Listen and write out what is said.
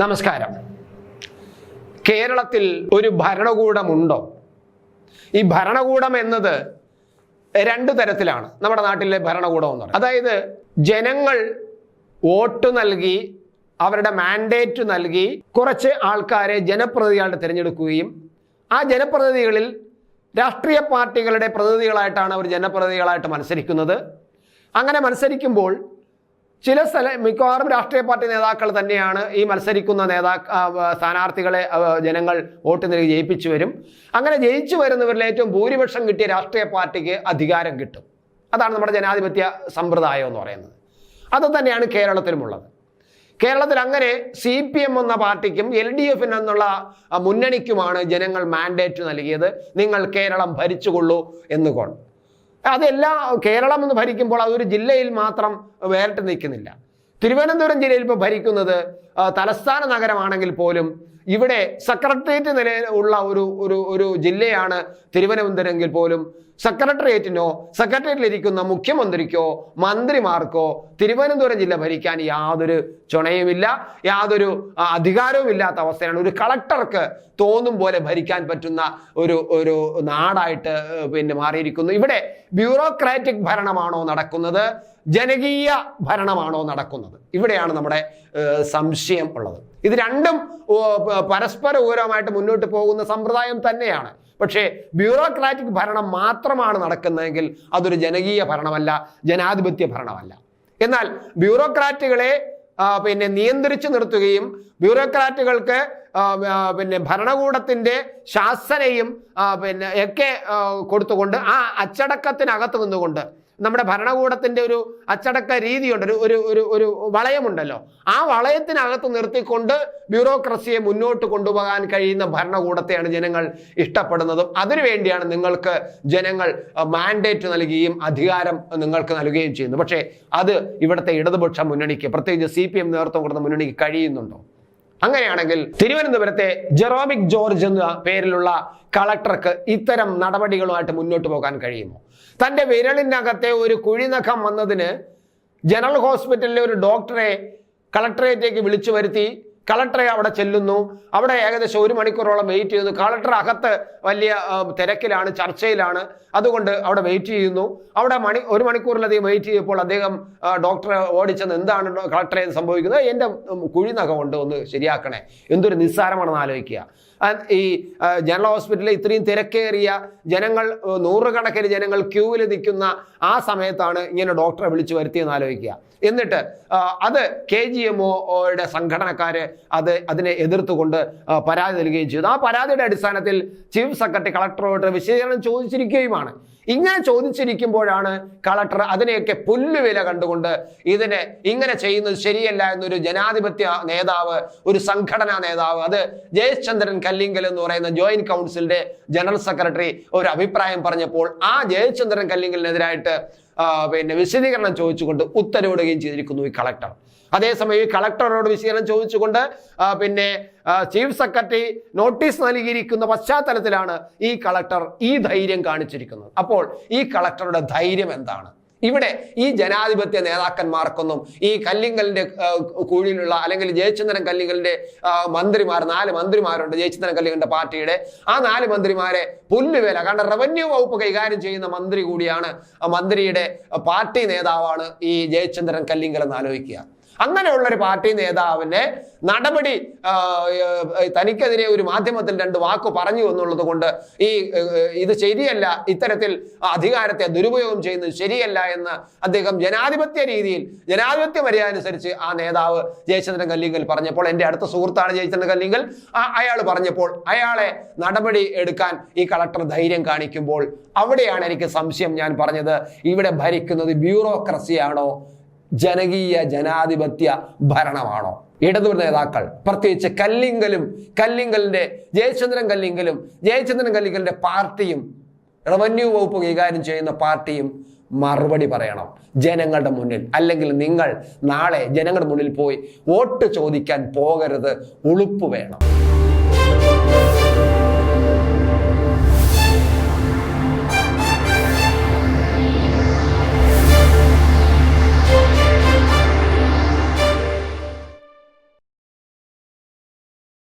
നമസ്കാരം. കേരളത്തിൽ ഒരു ഭരണകൂടമുണ്ടോ? ഈ ഭരണകൂടം എന്നത് രണ്ട് തരത്തിലാണ്. നമ്മുടെ നാട്ടിലെ ഭരണകൂടം എന്ന് പറയുന്നത്. അതായത് ജനങ്ങൾ വോട്ട് നൽകി അവരുടെ മാൻഡേറ്റ് നൽകി കുറച്ച് ആൾക്കാരെ ജനപ്രതിനിധികളായിട്ട് തിരഞ്ഞെടുക്കുകയും ആ ജനപ്രതിനിധികളിൽ രാഷ്ട്രീയ പാർട്ടികളുടെ പ്രതിനിധികളായിട്ടാണ് അവർ ജനപ്രതിനിധികളായിട്ട് മത്സരിക്കുന്നത്. അങ്ങനെ മത്സരിക്കുമ്പോൾ ചില സ്ഥല മിക്കവാറും രാഷ്ട്രീയ പാർട്ടി നേതാക്കൾ തന്നെയാണ് ഈ മത്സരിക്കുന്ന നേതാ സ്ഥാനാർത്ഥികളെ ജനങ്ങൾ വോട്ട് നൽകി ജയിപ്പിച്ചു വരും. അങ്ങനെ ജയിച്ചു വരുന്നവരിൽ ഏറ്റവും ഭൂരിപക്ഷം കിട്ടിയ രാഷ്ട്രീയ പാർട്ടിക്ക് അധികാരം കിട്ടും. അതാണ് നമ്മുടെ ജനാധിപത്യ സമ്പ്രദായം എന്ന് പറയുന്നത്. അത് തന്നെയാണ് കേരളത്തിലുമുള്ളത്. കേരളത്തിൽ അങ്ങനെ സി പി എം എന്ന പാർട്ടിക്കും എൽ ഡി എഫിന് എന്നുള്ള മുന്നണിക്കുമാണ് ജനങ്ങൾ മാൻഡേറ്റ് നൽകിയത്. നിങ്ങൾ കേരളം ഭരിച്ചുകൊള്ളൂ എന്നുകൊണ്ട്. അതെല്ലാം കേരളം എന്ന് ഭരിക്കുമ്പോൾ അതൊരു ജില്ലയിൽ മാത്രം വേറിട്ട് നിൽക്കുന്നില്ല. തിരുവനന്തപുരം ജില്ലയിൽ ഇപ്പോൾ ഭരിക്കുന്നത് തലസ്ഥാന നഗരമാണെങ്കിൽ പോലും ഇവിടെ സെക്രട്ടേറിയറ്റ് നിലയിൽ ഉള്ള ഒരു ഒരു ഒരു ജില്ലയാണ് തിരുവനന്തപുരമെങ്കിൽ പോലും. സെക്രട്ടേറിയറ്റിനോ സെക്രട്ടേറിയറ്റിൽ ഇരിക്കുന്ന മുഖ്യമന്ത്രിക്കോ മന്ത്രിമാർക്കോ തിരുവനന്തപുരം ജില്ല ഭരിക്കാൻ യാതൊരു ചുണയുമില്ല യാതൊരു അധികാരവും ഇല്ലാത്ത അവസ്ഥയാണ്. ഒരു കളക്ടർക്ക് തോന്നും പോലെ ഭരിക്കാൻ പറ്റുന്ന ഒരു ഒരു നാടായിട്ട് പിന്നെ മാറിയിരിക്കുന്നു. ഇവിടെ ബ്യൂറോക്രാറ്റിക് ഭരണമാണോ നടക്കുന്നത്? ജനകീയ ഭരണമാണോ നടക്കുന്നത്? ഇവിടെയാണ് നമ്മുടെ സംശയം ഉള്ളത്. ഇത് രണ്ടും പരസ്പര ഊരമായിട്ട് മുന്നോട്ട് പോകുന്ന സമ്പ്രദായം തന്നെയാണ്. പക്ഷേ ബ്യൂറോക്രാറ്റിക് ഭരണം മാത്രമാണ് നടക്കുന്നതെങ്കിൽ അതൊരു ജനകീയ ഭരണമല്ല ജനാധിപത്യ ഭരണമല്ല. എന്നാൽ ബ്യൂറോക്രാറ്റുകളെ പിന്നെ നിയന്ത്രിച്ചു നിർത്തുകയും ബ്യൂറോക്രാറ്റുകൾക്ക് പിന്നെ ഭരണകൂടത്തിന്റെ ശാസനയും പിന്നെ ഒക്കെ കൊടുത്തുകൊണ്ട് ആ അച്ചടക്കത്തിനകത്ത് നിന്നുകൊണ്ട് നമ്മുടെ ഭരണകൂടത്തിന്റെ ഒരു അച്ചടക്ക രീതിയുണ്ട് ഒരു ഒരു ഒരു ഒരു വളയമുണ്ടല്ലോ. ആ വളയത്തിനകത്ത് നിർത്തിക്കൊണ്ട് ബ്യൂറോക്രസിയെ മുന്നോട്ട് കൊണ്ടുപോകാൻ കഴിയുന്ന ഭരണകൂടത്തെയാണ് ജനങ്ങൾ ഇഷ്ടപ്പെടുന്നതും. അതിനുവേണ്ടിയാണ് നിങ്ങൾക്ക് ജനങ്ങൾ മാൻഡേറ്റ് നൽകുകയും അധികാരം നിങ്ങൾക്ക് നൽകുകയും ചെയ്യുന്നത്. പക്ഷേ അത് ഇവിടുത്തെ ഇടതുപക്ഷ മുന്നണിക്ക് പ്രത്യേകിച്ച് സി പി എം നേതൃത്വം കൊടുത്ത മുന്നണിക്ക് കഴിയുന്നുണ്ടോ? അങ്ങനെയാണെങ്കിൽ തിരുവനന്തപുരത്തെ ജെറോമിക് ജോർജ് എന്ന പേരിലുള്ള കളക്ടർക്ക് ഇത്തരം നടപടികളുമായിട്ട് മുന്നോട്ട് പോകാൻ കഴിയുമോ? തന്റെ വിരലിനകത്തെ ഒരു കുഴിനഖം വന്നതിന് ജനറൽ ഹോസ്പിറ്റലിലെ ഒരു ഡോക്ടറെ കളക്ടറേറ്റിലേക്ക് വിളിച്ചു വരുത്തി കളക്ടറെ അവിടെ ചെല്ലുന്നു. അവിടെ ഏകദേശം ഒരു മണിക്കൂറോളം വെയിറ്റ് ചെയ്യുന്നു കളക്ടർ അകത്ത് വലിയ തിരക്കിലാണ് ചർച്ചയിലാണ്. അതുകൊണ്ട് അവിടെ വെയിറ്റ് ചെയ്യുന്നു. അവിടെ മണി ഒരു മണിക്കൂറിലധികം വെയിറ്റ് ചെയ്യുമ്പോൾ അദ്ദേഹം ഡോക്ടറെ ഓടിച്ചെന്ന് എന്താണ് കളക്ടറെ സംഭവിക്കുന്നത്? എന്റെ കുഴിനകം കുഴിനഖമുണ്ട് ഒന്ന് ശരിയാക്കണേ. എന്തൊരു നിസ്സാരമാണെന്ന് ആലോചിക്കുക. ഈ ജനറൽ ഹോസ്പിറ്റലിൽ ഇത്രയും തിരക്കേറിയ ജനങ്ങൾ നൂറുകണക്കിന് ജനങ്ങൾ ക്യൂവിൽ നിൽക്കുന്ന ആ സമയത്താണ് ഇങ്ങനെ ഡോക്ടറെ വിളിച്ചു വരുത്തിയെന്ന് ആലോചിക്കുക. എന്നിട്ട് അത് കെ ജി എം ഒയുടെ സംഘടനക്കാർ അത് അതിനെ എതിർത്തുകൊണ്ട് പരാതി നൽകുകയും ചെയ്തു. ആ പരാതിയുടെ അടിസ്ഥാനത്തിൽ ചീഫ് സെക്രട്ടറി കളക്ടറോട് വിശദീകരണം ചോദിച്ചിരിക്കുകയുമാണ്. ഇങ്ങനെ ചോദിച്ചിരിക്കുമ്പോഴാണ് കളക്ടർ അതിനെയൊക്കെ പുല്ലുവില കണ്ടുകൊണ്ട് ഇതിനെ ഇങ്ങനെ ചെയ്യുന്നത് ശരിയല്ല എന്നൊരു ജനാധിപത്യ നേതാവ് ഒരു സംഘടനാ നേതാവ് അത് ജയചന്ദ്രൻ കല്ലിങ്കൽ എന്ന് പറയുന്ന ജോയിന്റ് കൗൺസിലിന്റെ ജനറൽ സെക്രട്ടറി ഒരു അഭിപ്രായം പറഞ്ഞപ്പോൾ ആ ജയചന്ദ്രൻ കല്ലിങ്കലിനെതിരായിട്ട് പിന്നെ വിശദീകരണം ചോദിച്ചുകൊണ്ട് ഉത്തരവിടുകയും ചെയ്തിരിക്കുന്നു ഈ കളക്ടർ അതേസമയം ഈ കളക്ടറോട് വിശദീകരണം ചോദിച്ചുകൊണ്ട് പിന്നെ ചീഫ് സെക്രട്ടറി നോട്ടീസ് നൽകിയിരിക്കുന്ന പശ്ചാത്തലത്തിലാണ് ഈ കളക്ടർ ഈ ധൈര്യം കാണിച്ചിരിക്കുന്നത്. അപ്പോൾ ഈ കളക്ടറുടെ ധൈര്യം എന്താണ്? ഇവിടെ ഈ ജനാധിപത്യ നേതാക്കന്മാർക്കൊന്നും ഈ കല്ലിങ്കലിന്റെ കൂടിയിലുള്ള അല്ലെങ്കിൽ ജയചന്ദ്രൻ കല്ലിങ്കലിന്റെ മന്ത്രിമാർ നാല് മന്ത്രിമാരുണ്ട് ജയചന്ദ്രൻ കല്ലിങ്കലിന്റെ പാർട്ടിയുടെ. ആ നാല് മന്ത്രിമാരെ പുല്ലുവേല കാരണം റവന്യൂ വകുപ്പ് കൈകാര്യം ചെയ്യുന്ന മന്ത്രി കൂടിയാണ് മന്ത്രിയുടെ പാർട്ടി നേതാവാണ് ഈ ജയചന്ദ്രൻ കല്ലിങ്കൽ എന്ന് ആലോചിക്കുക. അങ്ങനെയുള്ള ഒരു പാർട്ടി നേതാവിന്റെ നടപടി തനിക്കെതിരെ ഒരു മാധ്യമത്തിൽ രണ്ട് വാക്ക് പറഞ്ഞു എന്നുള്ളത് കൊണ്ട് ഈ ഇത് ശരിയല്ല ഇത്തരത്തിൽ അധികാരത്തെ ദുരുപയോഗം ചെയ്യുന്നത് ശരിയല്ല എന്ന് അദ്ദേഹം ജനാധിപത്യ രീതിയിൽ ജനാധിപത്യ മര്യാദ അനുസരിച്ച് ആ നേതാവ് ജയചന്ദ്രൻ കല്ലിങ്കൽ പറഞ്ഞപ്പോൾ എന്റെ അടുത്ത സുഹൃത്താണ് ജയചന്ദ്രൻ കല്ലിങ്കൽ അയാൾ പറഞ്ഞപ്പോൾ അയാളെ നടപടി എടുക്കാൻ ഈ കളക്ടർ ധൈര്യം കാണിക്കുമ്പോൾ അവിടെയാണ് എനിക്ക് സംശയം ഞാൻ പറഞ്ഞത്. ഇവിടെ ഭരിക്കുന്നത് ബ്യൂറോക്രസിയാണോ? ജനകീയ ജനാധിപത്യ ഭരണമാണോ? ഇടതു നേതാക്കൾ പ്രത്യേകിച്ച് കല്ലിങ്കലും കല്ലിങ്കലിന്റെ ജയചന്ദ്രൻ കല്ലിങ്കലും ജയചന്ദ്രൻ കല്ലിങ്കലിന്റെ പാർട്ടിയും റവന്യൂ വകുപ്പ് കൈകാര്യം ചെയ്യുന്ന പാർട്ടിയും മറുപടി പറയണം. ജനങ്ങളുടെ മുന്നിൽ അല്ലെങ്കിൽ നിങ്ങൾ നാളെ ജനങ്ങളുടെ മുന്നിൽ പോയി വോട്ട് ചോദിക്കാൻ പോകരുത് ഉളുപ്പ് വേണം.